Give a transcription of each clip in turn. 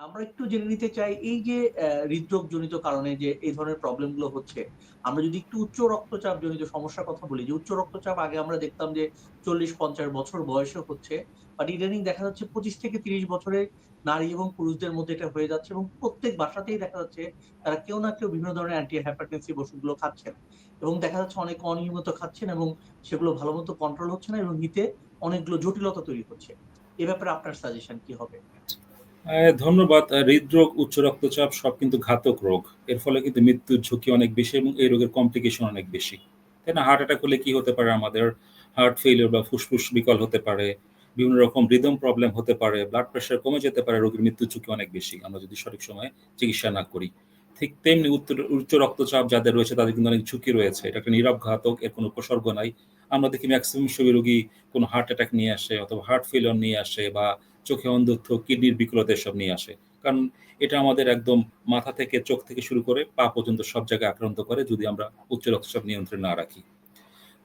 আমরা একটু জেনে নিতে চাই এই যে হৃদরোগ জনিত কারণে যে এই ধরনের প্রবলেমগুলো হচ্ছে, আমরা যদি একটু উচ্চ রক্তচাপ জনিত সমস্যার কথা বলি যে উচ্চ রক্তচাপ আগে আমরা দেখতাম যে ৪০-৫০ বছর বয়সে হচ্ছে। বাট ইদানিং দেখা যাচ্ছে ২৫ থেকে ৩০ বছরের নারী এবং পুরুষদের মধ্যে এটা হয়ে যাচ্ছে এবং প্রত্যেক বাসাতেই দেখা যাচ্ছে তারা কেউ না কেউ বিভিন্ন ধরনের অ্যান্টি হাইপারটেনসিভ ওষুধগুলো খাচ্ছেন। এবং দেখা যাচ্ছে অনেক অনিয়মিত খাচ্ছেন এবং সেগুলো ভালো মতো কন্ট্রোল হচ্ছে না এবং হিতে অনেকগুলো জটিলতা তৈরি হচ্ছে। এ ব্যাপারে আপনার সাজেশন কি হবে? ধন্যবাদ। হৃদরোগ, উচ্চ রক্তচাপ সব কিন্তু ঘাতক রোগ। এর ফলে কিন্তু মৃত্যুর ঝুঁকি অনেক বেশি এবং এই রোগের কমপ্লিকেশন অনেক বেশি। তাই না? হার্ট অ্যাটাক হলে কি হতে পারে আমাদের? হার্ট ফেলিওর বা ফুসফুস বিকল হতে পারে। বিভিন্ন রকম রিদম প্রবলেম হতে পারে। ব্লাড প্রেশার কমে যেতে পারে। রোগীর মৃত্যুর ঝুঁকি অনেক বেশি। আমরা যদি সঠিক সময়ে চিকিৎসা না করি। ঠিক তেমনি উচ্চ রক্তচাপ যাদের রয়েছে তাদের কিন্তু অনেক ঝুঁকি রয়েছে। এটা একটা নীরব ঘাতক। এর কোনো উপসর্গ নাই। আমরা দেখি মেক্সিমাম সময় রোগী কোনো হার্ট অ্যাটাক নিয়ে আসে অথবা হার্ট ফেইলিউর নিয়ে আসে বা চোখে অন্ধত্ব, কিডনির বিকলতা এসব নিয়ে আসে। কারণ এটা আমাদের একদম মাথা থেকে চোখ থেকে শুরু করে পা পর্যন্ত সব জায়গায় আক্রান্ত করে যদি আমরা উচ্চ রক্তচাপ নিয়ন্ত্রণে না রাখি।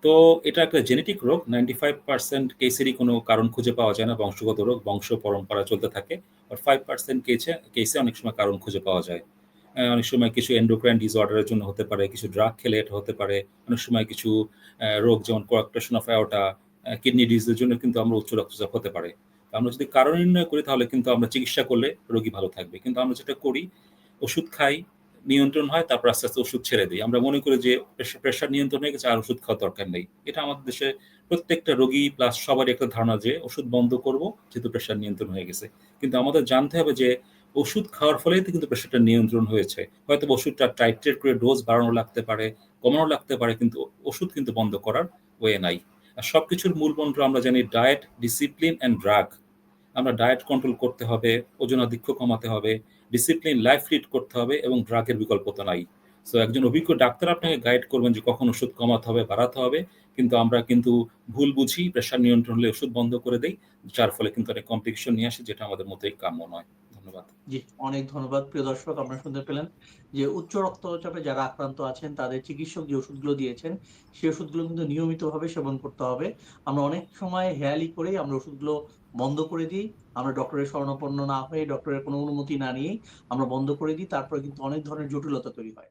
তো এটা একটা জেনেটিক রোগ। 95% কেসেরই কোনো কারণ খুঁজে পাওয়া যায় না। বংশগত রোগ, বংশ পরম্পরা চলতে থাকে। আর ফাইভ পার্সেন্ট কেছে কেসে অনেক সময় কারণ খুঁজে পাওয়া যায়। অনেক সময় কিছু এন্ডোক্রাইন ডিসঅর্ডার এর জন্য হতে পারে, কিছু ড্রাগ খেলে এটা হতে পারে। অনেক সময় কিছু রোগ যেমন কোয়াক্টেশন অফ অ্যাওটা কিডনি ডিজিজ এর জন্য কিন্তু আমরা উচ্চ রক্তচাপ হতে পারে। আমরা যদি কারণ নির্ণয় করি তাহলে কিন্তু আমরা চিকিৎসা করলে রোগী ভালো থাকবে। কিন্তু আমরা যেটা করি ওষুধ খাই, নিয়ন্ত্রণ হয় তারপর আস্তে, আস্তে ওষুধ ছেড়ে দিই আমরা মনে করি যে প্রেশা প্রেশার নিয়ন্ত্রণ হয়ে গেছে আর ওষুধ খাওয়ার দরকার নেই। এটা আমাদের দেশে প্রত্যেকটা রোগী প্লাস সবারই একটা ধারণা যে ওষুধ বন্ধ করব যেহেতু প্রেশার নিয়ন্ত্রণ হয়ে গেছে। কিন্তু আমাদের জানতে হবে যে ওষুধ খাওয়ার ফলেই তো কিন্তু প্রেশারটা নিয়ন্ত্রণ হয়েছে। হয়তো ওষুধটা টাইট্রেট করে ডোজ বাড়ানো লাগতে পারে, কমানো লাগতে পারে কিন্তু ওষুধ কিন্তু বন্ধ করার ওয়ে নাই। আর সবকিছুর মূল মন্ত্র আমরা জানি ডায়েট, ডিসিপ্লিন অ্যান্ড ড্রাগ। আমরা ডায়েট কন্ট্রোল করতে হবে, ওজনাধিক্য কমাতে হবে, ডিসিপ্লিন লাইফ লিড করতে হবে এবং ড্রাগের বিকল্প তো নাই। সো একজন অভিজ্ঞ ডাক্তার আপনাকে গাইড করবেন যে কখন ওষুধ কমাতে হবে, বাড়াতে হবে। কিন্তু আমরা কিন্তু ভুল বুঝি, প্রেশার নিয়ন্ত্রণ হলে ওষুধ বন্ধ করে দেই। যার ফলে কিন্তু অনেক কমপ্লিকেশন নিয়ে আসে যেটা আমাদের মোটেই কাম্য নয়। ধন্যবাদ। জি, অনেক ধন্যবাদ প্রিয় দর্শক। আপনারা শুনতে পেলেন যে উচ্চ রক্তচাপে যারা আক্রান্ত আছেন তাদের চিকিৎসক যে ওষুধগুলো দিয়েছেন, সেই ওষুধগুলো কিন্তু নিয়মিতভাবে সেবন করতে হবে। আমরা অনেক সময় হেয়ালি করেই আমরা ওষুধগুলো বন্ধ করে দিই। আমরা ডক্টরের শরণাপন্ন না হয়ে ডক্টরের কোনো অনুমতি না নিয়েই আমরা বন্ধ করে দিই। তারপরে কিন্তু অনেক ধরনের জটিলতা তৈরি হয়।